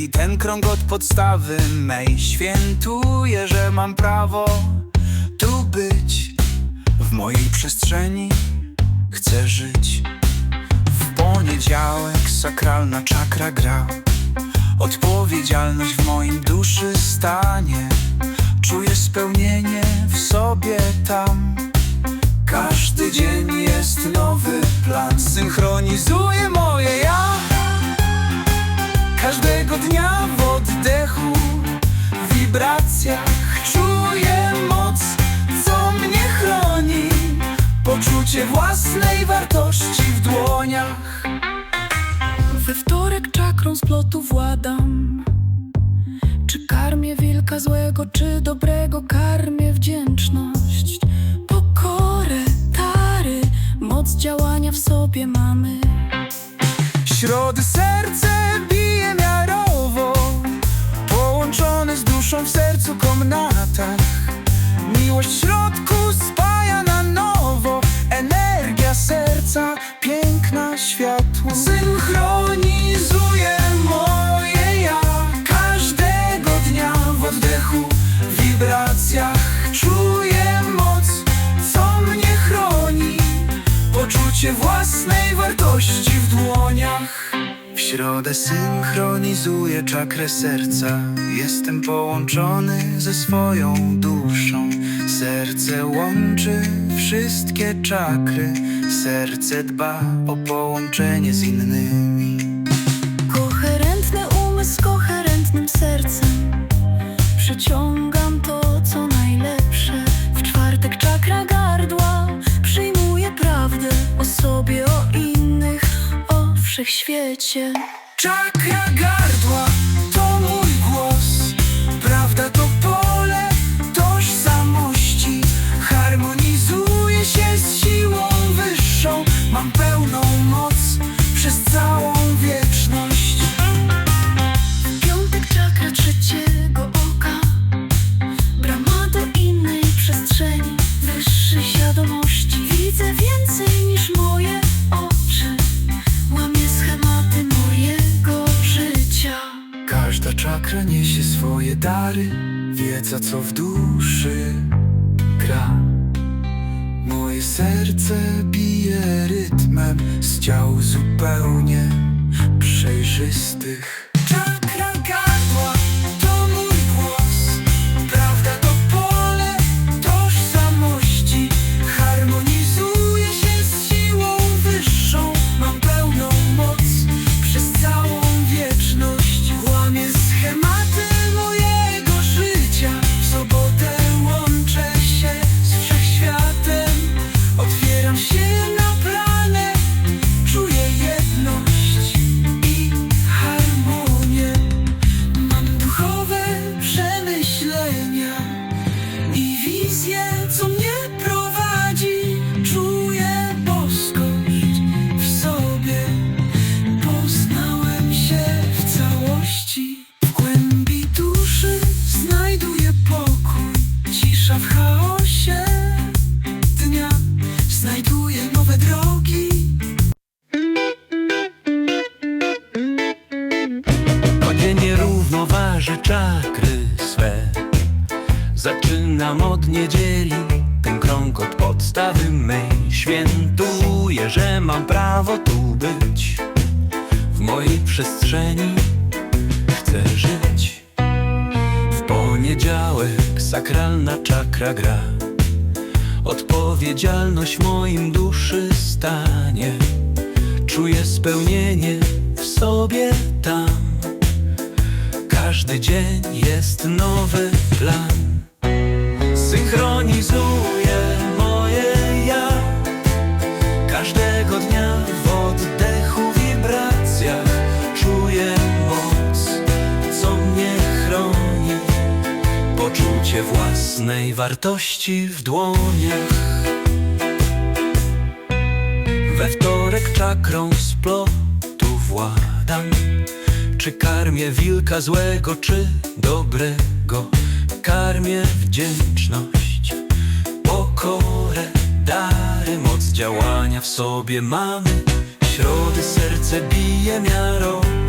niedzieli ten krąg od podstawy mej Świętuję, że mam prawo tu być. W mojej przestrzeni chcę żyć. W poniedziałek sakralna czakra gra. Odpowiedzialność w moim duszy stanie. Czuję spełnienie w sobie tam. Każdy dzień jest nowy plan. Synchronizuje moje ja Każdego dnia w oddechu W wibracjach czuję moc Co mnie chroni. Poczucie własnej wartości w dłoniach. We wtorek czakrą splotu władam. Czy karmię wilka złego, czy dobrego? Karmię wdzięczność, pokorę, tary. Moc działania w sobie mamy sercu komnatach Miłość w środku spaja na nowo. Energia serca, piękna światło. Synchronizuje moje ja. Każdego dnia w oddechu, w wibracjach Czuję moc, co mnie chroni. Poczucie własnej wartości w dłoniach środę synchronizuję czakrę serca. Jestem połączony ze swoją duszą. Serce łączy wszystkie czakry. Serce dba o połączenie z innymi. Koherentny umysł z koherentnym sercem. Przyciągam wszechświecie. Czakra gardła dary Wiedza co w duszy gra. Moje serce bije rytmem Z ciał zupełnie przejrzystych podstawy mej. Świętuję, że mam prawo tu być. W mojej przestrzeni chcę żyć. W poniedziałek sakralna czakra gra. Odpowiedzialność moim duszy stanie. Czuję spełnienie w sobie tam. Każdy dzień jest nowy plan. Synchronizuję własnej wartości w dłoniach. We wtorek czakrą splotu władam. Czy karmię wilka złego, czy dobrego? Karmię wdzięczność, pokorę, dary. Moc działania w sobie mamy. Środy serce bije miarowo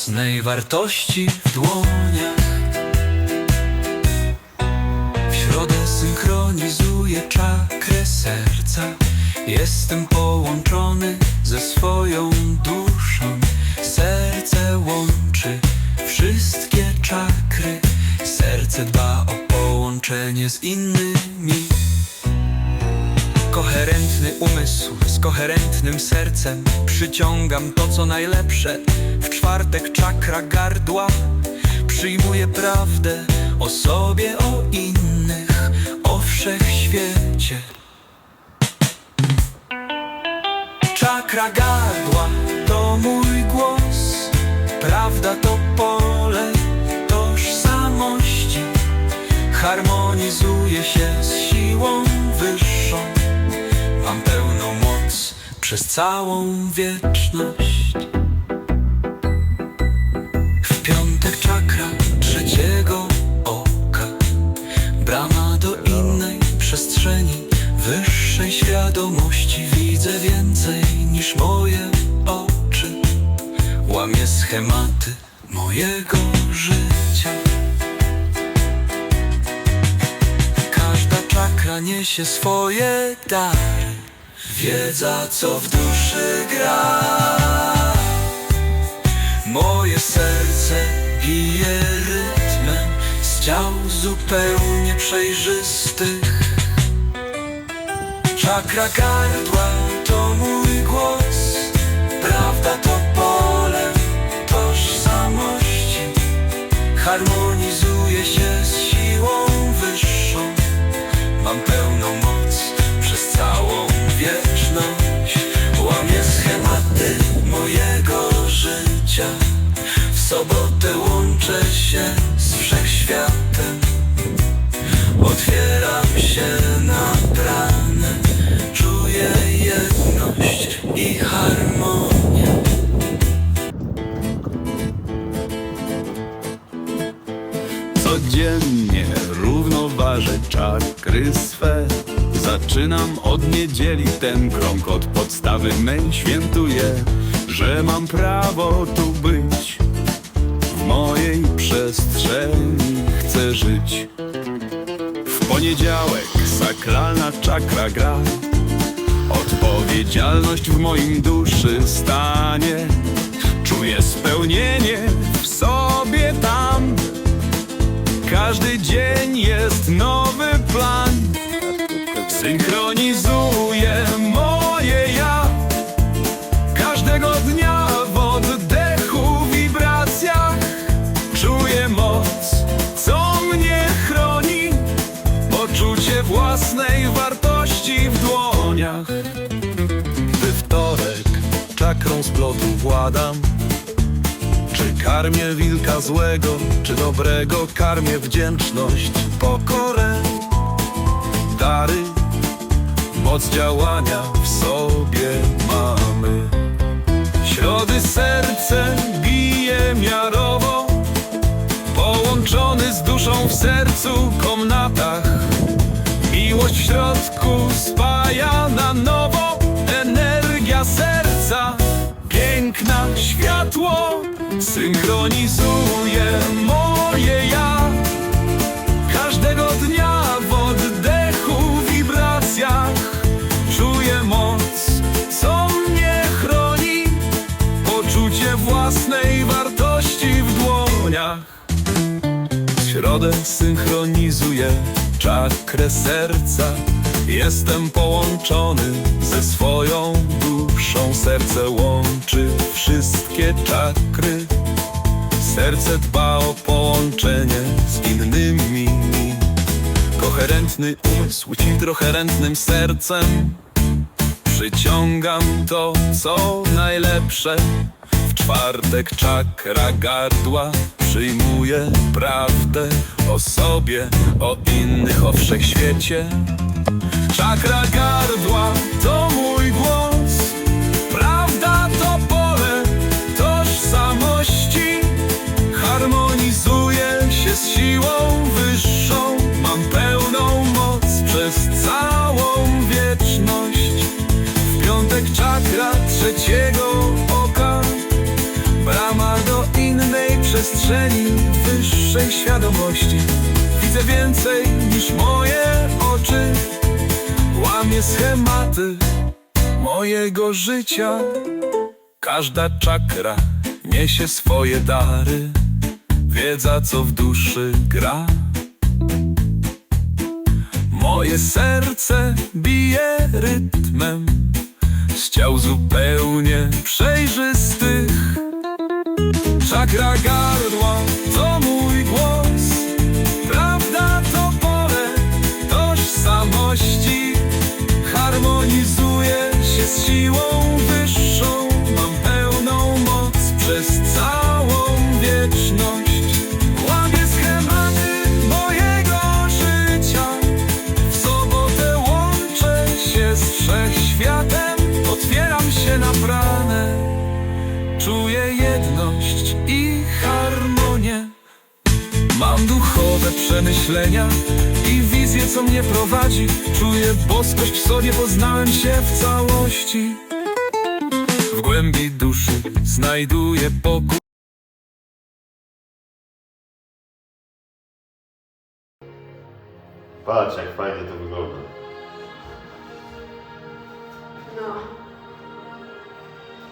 własnej wartości w dłoniach. W środę synchronizuję czakrę serca. Jestem połączony ze swoją duszą. Serce łączy wszystkie czakry. Serce dba o połączenie z innymi. Koherentny umysł z koherentnym sercem. Przyciągam to co najlepsze czwartek czakra gardła. Przyjmuję prawdę o sobie, o innych O wszechświecie. Czakra gardła to mój głos. Prawda to pole tożsamości. Harmonizuje się z siłą wyższą. Mam pełną moc przez całą wieczność trzeciego oka. Brama do innej przestrzeni Wyższej świadomości. Widzę więcej niż moje oczy. Łamię schematy mojego życia. Każda czakra niesie swoje dary. Wiedza, co w duszy gra. Moje serce bije Z ciał zupełnie przejrzystych. Czakra gardła to mój głos. Prawda to pole tożsamości. Harmonizuje się z siłą wyższą. Mam pełną moc przez całą wieczność. Łamię schematy mojego życia. W sobotę łączę się z wszechświatem Otwieram się na bramę Czuję jedność i harmonię. Codziennie równoważę czakry swe. Zaczynam od niedzieli ten krąg od podstawy mej Świętuję, że mam prawo tu być mojej przestrzeni chcę żyć. W poniedziałek sakralna czakra gra. Odpowiedzialność w moim duszy stanie. Czuję spełnienie w sobie tam. Każdy dzień jest nowy plan. Synchronizuje moje czakrą splotu władam czy karmię wilka złego, czy dobrego karmię wdzięczność, pokorę, dary, moc działania w sobie mamy. Środy serce bije miarowo, połączony z duszą w sercu komnatach. Miłość w środku spaja na nowo, energia serca, piękna światło synchronizuje moje ja. Każdego dnia w oddechu, wibracjach czuję moc, co mnie chroni, poczucie własnej wartości w dłoniach. Środę synchronizuję czakrę serca Jestem połączony ze swoją duszą Serce łączy wszystkie czakry Serce dba o połączenie z innymi. Koherentny umysł hidroherentnym sercem. Przyciągam to, co najlepsze. W czwartek czakra gardła Przyjmuje prawdę o sobie, o innych, o wszechświecie. Czakra gardła to mój głos siłą wyższą Mam pełną moc przez całą wieczność. W piątek czakra trzeciego oka Brama do innej przestrzeni Wyższej świadomości. Widzę więcej niż moje oczy Łamię schematy mojego życia. Każda czakra niesie swoje dary Wiedza co w duszy gra. Moje serce bije rytmem Z ciał zupełnie przejrzystych. Czakra gardła to mój głos. Prawda to pole tożsamości. Harmonizuje się z siłą wyższą przemyślenia i wizję, co mnie prowadzi. Czuję boskość w sobie, poznałem się w całości. W głębi duszy znajduję pokój. Patrz jak fajnie to wygląda. No,